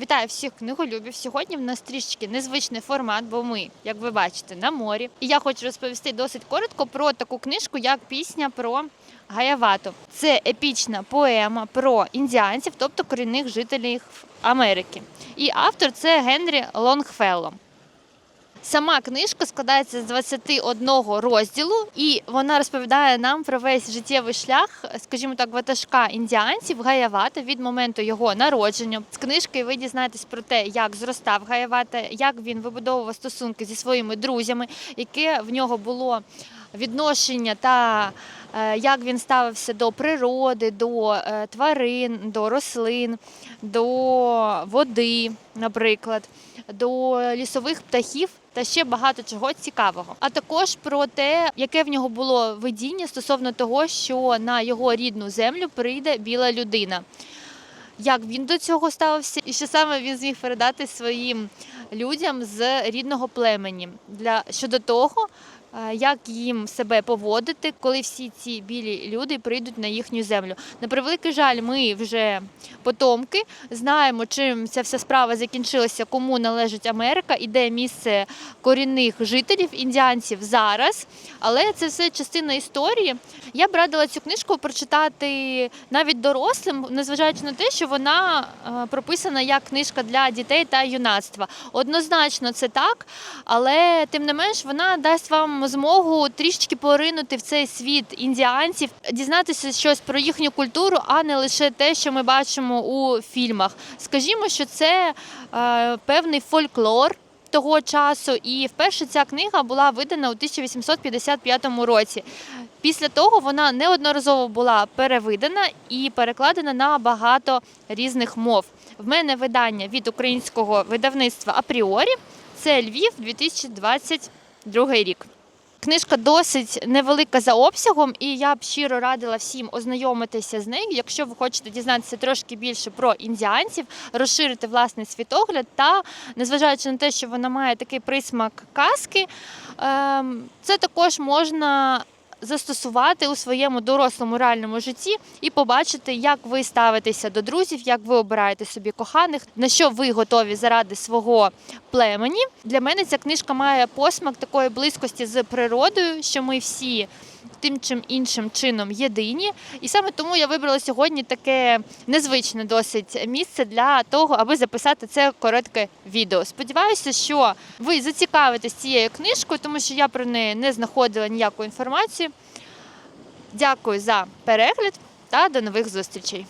Вітаю всіх книголюбів. Сьогодні в нас трішечки незвичний формат, бо ми, як ви бачите, на морі. І я хочу розповісти досить коротко про таку книжку, як пісня про Гаявату. Це епічна поема про індіанців, тобто корінних жителів Америки. І автор це Генрі Лонгфелло. Сама книжка складається з 21 розділу, і вона розповідає нам про весь життєвий шлях, скажімо так, ватажка індіанців Гаявата від моменту його народження. З книжки ви дізнаєтесь про те, як зростав Гаявата, як він вибудовував стосунки зі своїми друзями, яке в нього було відношення та е, як він ставився до природи, до е, тварин, до рослин, до води, наприклад, до лісових птахів та ще багато чого цікавого. А також про те, яке в нього було видіння стосовно того, що на його рідну землю прийде біла людина. Як він до цього ставився, і що саме він зміг передати своїм людям з рідного племені для щодо того, як їм себе поводити, коли всі ці білі люди прийдуть на їхню землю. На превеликий жаль, ми вже потомки знаємо, чим ця вся справа закінчилася, кому належить Америка і де місце корінних жителів індіанців зараз. Але це все частина історії. Я б радила цю книжку прочитати навіть дорослим, незважаючи на те, що вона е, прописана як книжка для дітей та юнацтва. Однозначно, це так, але тим не менш вона дасть вам змогу трішечки поринути в цей світ індіанців, дізнатися щось про їхню культуру, а не лише те, що ми бачимо у фільмах. Скажімо, що це е, певний фольклор. Того часу, і вперше ця книга була видана у 1855 році. Після того вона неодноразово була перевидана і перекладена на багато різних мов. В мене видання від українського видавництва Апріорі. Це Львів 2022 рік. Книжка досить невелика за обсягом, і я б щиро радила всім ознайомитися з нею, якщо ви хочете дізнатися трошки більше про індіанців, розширити власний світогляд та, незважаючи на те, що вона має такий присмак казки, ем, це також можна застосувати у своєму дорослому реальному житті і побачити, як ви ставитеся до друзів, як ви обираєте собі коханих, на що ви готові заради свого племені. Для мене ця книжка має посмак такої близькості з природою, що ми всі. Тим чим іншим чином єдині, і саме тому я вибрала сьогодні таке незвичне досить місце для того, аби записати це коротке відео. Сподіваюся, що ви зацікавитесь цією книжкою, тому що я про неї не знаходила ніяку інформацію. Дякую за перегляд та до нових зустрічей.